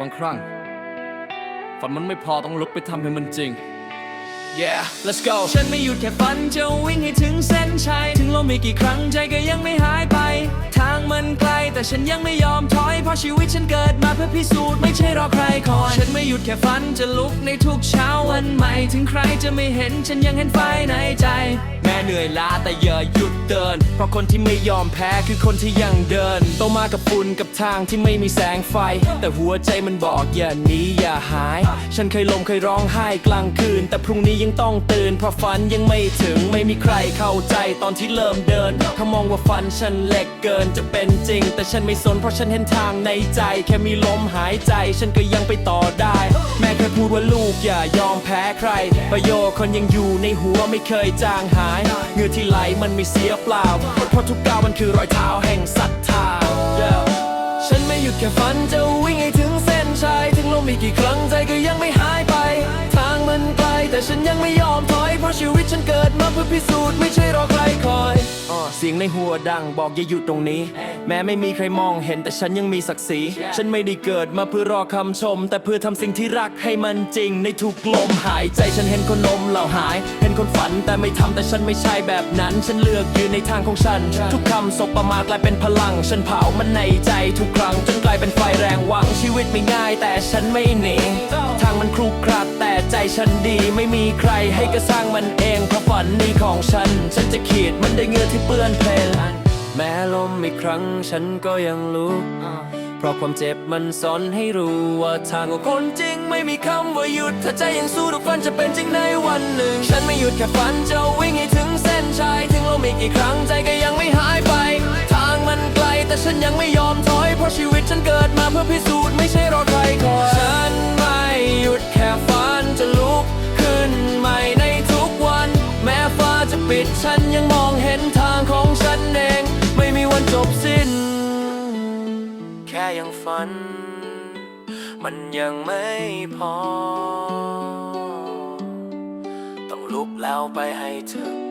บางครั้ง ฝันมันไม่พอต้องลุกไปทำให้มันจริง Yeah let's go ฉันไม่หยุดแค่ฝันจะวิ่งให้ถึงเส้นชัย ถึงลมมีกี่ครั้งใจก็ยังไม่หายไป ทางมันไกลแต่ฉันยังไม่ยอมถอย เพราะชีวิตฉันเกิดมาเพื่อพิสูจน์ไม่ใช่รอใครคอย ฉันไม่หยุดแค่ฝันจะลุกในทุกเช้าวันใหม่ ถึงใครจะไม่เห็นฉันยังเห็นไฟในใจ ม้เหนื่อยล้าแต่อย่าหยุดเดิน เพราะคนที่ไม่ยอมแพ้คือคนที่ยังเดิน โตมากับฝุ่นกับทางที่ไม่มีแสงไฟ แต่หัวใจมันบอกอย่าหนีอย่าหาย ฉันเคยลมเคยร้องไห้กลางคืน แต่พรุ่งนี้ยังต้องตื่นเพราะฝันยังไม่ถึงไม่มีใครเข้าใจตอนที่เริ่มเดินเขามองว่าฝันฉันเล็กเกินจะเป็นจริง แต่ฉันไม่สนเพราะฉันเห็นทางในใจ แค่มีลมหายใจ ฉันก็ยังไปต่อได้ พูดว่าลูกอย่ายอมแพ้ใคร ประโยคคนยังอยู่ในหัวไม่เคยจางหายเงื่อที่ไหลมันไม่เสียเปล่าเพราะทุกก้าวมันคือรอยเท้าแห่งศรัทธาฉันไม่หยุดแค่ฝันจะวิ่งให้ถึงเส้นชัยถึงลมมีกกี่ครั้งใจก็ยังไม่หายไป ทางมันไกลแต่ฉันยังไม่ยอมถอยเพราะชีวิตฉันเกิดมาเพื่อพิสูจน์ไม่ใช่รอใครคอยอเสียงในหัวดังบอกอย่าหยุดตรงนี้ แม้ไม่มีใครมองเห็นแต่ฉันยังมีศักดิ์ศรี ฉันไม่ได้เกิดมาเพื่อรอคำชม แต่เพื่อทำสิ่งที่รักให้มันจริง ในทุกลมหายใจฉันเห็นคนนมเหล่าหาย เห็นคนฝันแต่ไม่ทำแต่ฉันไม่ใช่แบบนั้น ฉันเลือกยืนในทางของฉัน ทุกคำสบประมาทกลายเป็นพลัง ฉันเผามันในใจทุกครั้งจนกลายเป็นไฟแรงหวังชีวิตไม่ง่าย แต่ฉันไม่หนีทางมันครุกครัดแต่ใจฉันดีไม่มีใครให้ก็สร้างมันเองเพราะฝันนี้ของฉัน ฉันจะขีดมันได้วยเงื่อที่เปื้อนเพล แม้ลมอีกครั้งฉันก็ยังลุก เพราะความเจ็บมันสอนให้รู้ว่าทางของคนจริงไม่มีคำว่าหยุด ถ้าใจยังสู้ทุกฝันจะเป็นจริงในวันหนึ่ง ฉันไม่หยุดแค่ฝันจะวิ่งให้ถึงเส้นชัย ถึงลมอีกกี่ครั้งใจก็ยังไม่หายไป ทางมันไกลแต่ฉันยังไม่ยอมถอย เพราะชีวิตฉันเกิดมาเพื่อพิสูจน์ไม่ใช่รอใครคอยฉันไม่หยุดแค่ฝันจะลุกขึ้นใหม่ในทุกวัน แม้ฟ้าจะปิดฉันยังมองเห็นทางของฉันเองไมันจบสิ้น แค่ยังฝัน มันยังไม่พอ ต้องลุกแล้วไปให้ถึง